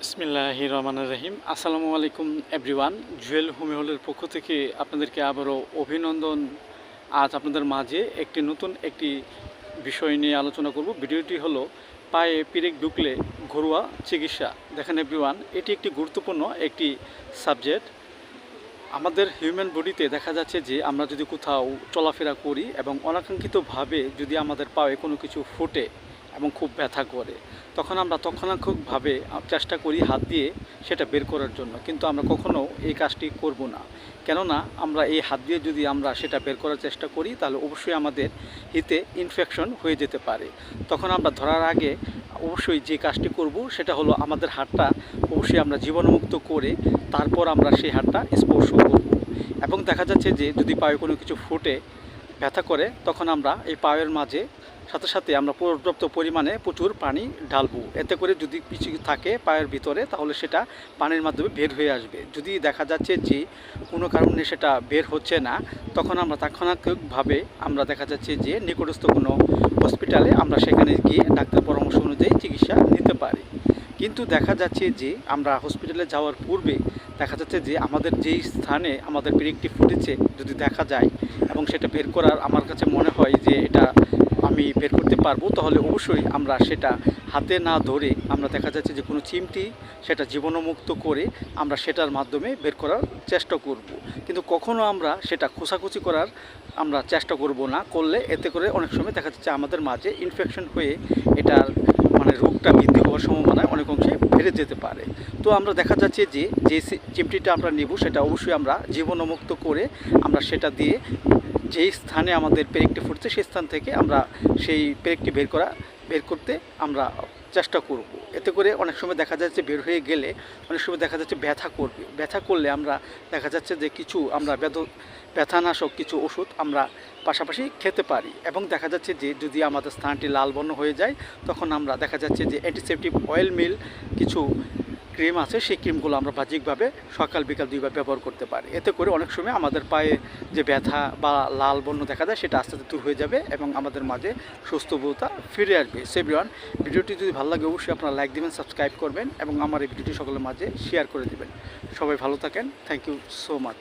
বিসমিল্লাহ রহমান রহিম। আসসালামু আলাইকুম, এভরিওয়ান। জুয়েল হোমিওলের পক্ষ থেকে আপনাদেরকে আবারও অভিনন্দন। আজ আপনাদের মাঝে একটি নতুন একটি বিষয় নিয়ে আলোচনা করব। ভিডিওটি হলো পায়ে পিরেক ঢুকলে ঘরোয়া চিকিৎসা। দেখেন এভরিওয়ান, এটি একটি গুরুত্বপূর্ণ একটি সাবজেক্ট। আমাদের হিউম্যান বডিতে দেখা যাচ্ছে যে আমরা যদি কোথাও চলাফেরা করি এবং অনাকাঙ্ক্ষিতভাবে যদি আমাদের পায়ে কোনো কিছু ফোটে এবং খুব ব্যথা করে। তখন আমরা তৎক্ষণাৎভাবে চেষ্টা করি হাত দিয়ে সেটা বের করার জন্য। কিন্তু আমরা কখনো এই কাজটি করব না। কেননা আমরা এই হাত দিয়ে যদি আমরা সেটা বের করার চেষ্টা করি, তাহলে অবশ্যই আমাদের হিতে ইনফেকশন হয়ে যেতে পারে। তখন আমরা ধরার আগে অবশ্যই যে কাজটি করব, সেটা হলো আমাদের হাতটা অবশ্যই আমরা জীবাণুমুক্ত করে তারপর আমরা সেই হাতটা স্পর্শ করব। এবং দেখা যাচ্ছে যে যদি পায়ে কোনো কিছু ফুটে, ব্যথা করে, তখন আমরা এই পায়ের মাঝে সাথে সাথে আমরা পর্যাপ্ত পরিমাণে প্রচুর পানি ঢালবো। এতে করে যদি কিছু থাকে পায়ের ভিতরে, তাহলে সেটা পানির মাধ্যমে বের হয়ে আসবে। যদি দেখা যাচ্ছে যে কোনো কারণে সেটা বের হচ্ছে না, তখন আমরা তাৎক্ষণিকভাবে আমরা দেখা যাচ্ছে যে নিকটস্থ কোনো হসপিটালে আমরা সেখানে গিয়ে ডাক্তার পরামর্শ অনুযায়ী চিকিৎসা নিতে পারি। কিন্তু দেখা যাচ্ছে যে আমরা হসপিটালে যাওয়ার পূর্বে দেখা যাচ্ছে যে আমাদের যেই স্থানে আমাদের ব্রেকটি ফুটেছে যদি দেখা যায় এবং সেটা বের করার আমার কাছে মনে হয় যে এটা আমি বের করতে পারব, তাহলে অবশ্যই আমরা সেটা হাতে না ধরে আমরা দেখা যাচ্ছে যে কোনো চিমটি সেটা জীবনমুক্ত করে আমরা সেটার মাধ্যমে বের করার চেষ্টা করব। কিন্তু কখনো আমরা সেটা খোঁচাখুচি করার আমরা চেষ্টা করব না, করলে এতে করে অনেক সময় দেখা যাচ্ছে আমাদের মাঝে ইনফেকশন হয়ে এটার মানে রোগটা বৃদ্ধি হওয়ার সম্ভাবনায় অনেক অংশে বেড়ে যেতে পারে। তো আমরা দেখা যাচ্ছে যে যে চিমটিটা আমরা নিব, সেটা অবশ্যই আমরা জীবনমুক্ত করে আমরা সেটা দিয়ে যেই স্থানে আমাদের পেরেকটি ফুটছে, সেই স্থান থেকে আমরা সেই পেরেকটি বের করা, বের করতে আমরা চেষ্টা করব। এতে করে অনেক সময় দেখা যাচ্ছে বের হয়ে গেলে অনেক সময় দেখা যাচ্ছে ব্যথা করবে। ব্যথা করলে আমরা দেখা যাচ্ছে যে কিছু আমরা ব্যথ ব্যথানাশক কিছু ওষুধ আমরা পাশাপাশি খেতে পারি এবং দেখা যাচ্ছে যে যদি আমাদের স্থানটি লাল বর্ণ হয়ে যায় তখন আমরা দেখা যাচ্ছে যে অ্যান্টিসেপটিক অয়েল মিল কিছু ক্রিম আছে, সেই ক্রিমগুলো আমরা বাহ্যিকভাবে সকাল, বিকাল দুইবার ব্যবহার করতে পারি। এতে করে অনেক সময় আমাদের পায়ে যে ব্যথা বা লাল বন্য দেখা যায়, সেটা আস্তে আস্তে দূর হয়ে যাবে এবং আমাদের মাঝে সুস্থবোধতা ফিরে আসবে। সেভিওয়ান ভিডিওটি যদি ভালো লাগে, অবশ্যই আপনারা লাইক দেবেন সাবস্ক্রাইব করবেন এবং আমার এই ভিডিওটি সকলের মাঝে শেয়ার করে দেবেন। সবাই ভালো থাকেন। Thank you so much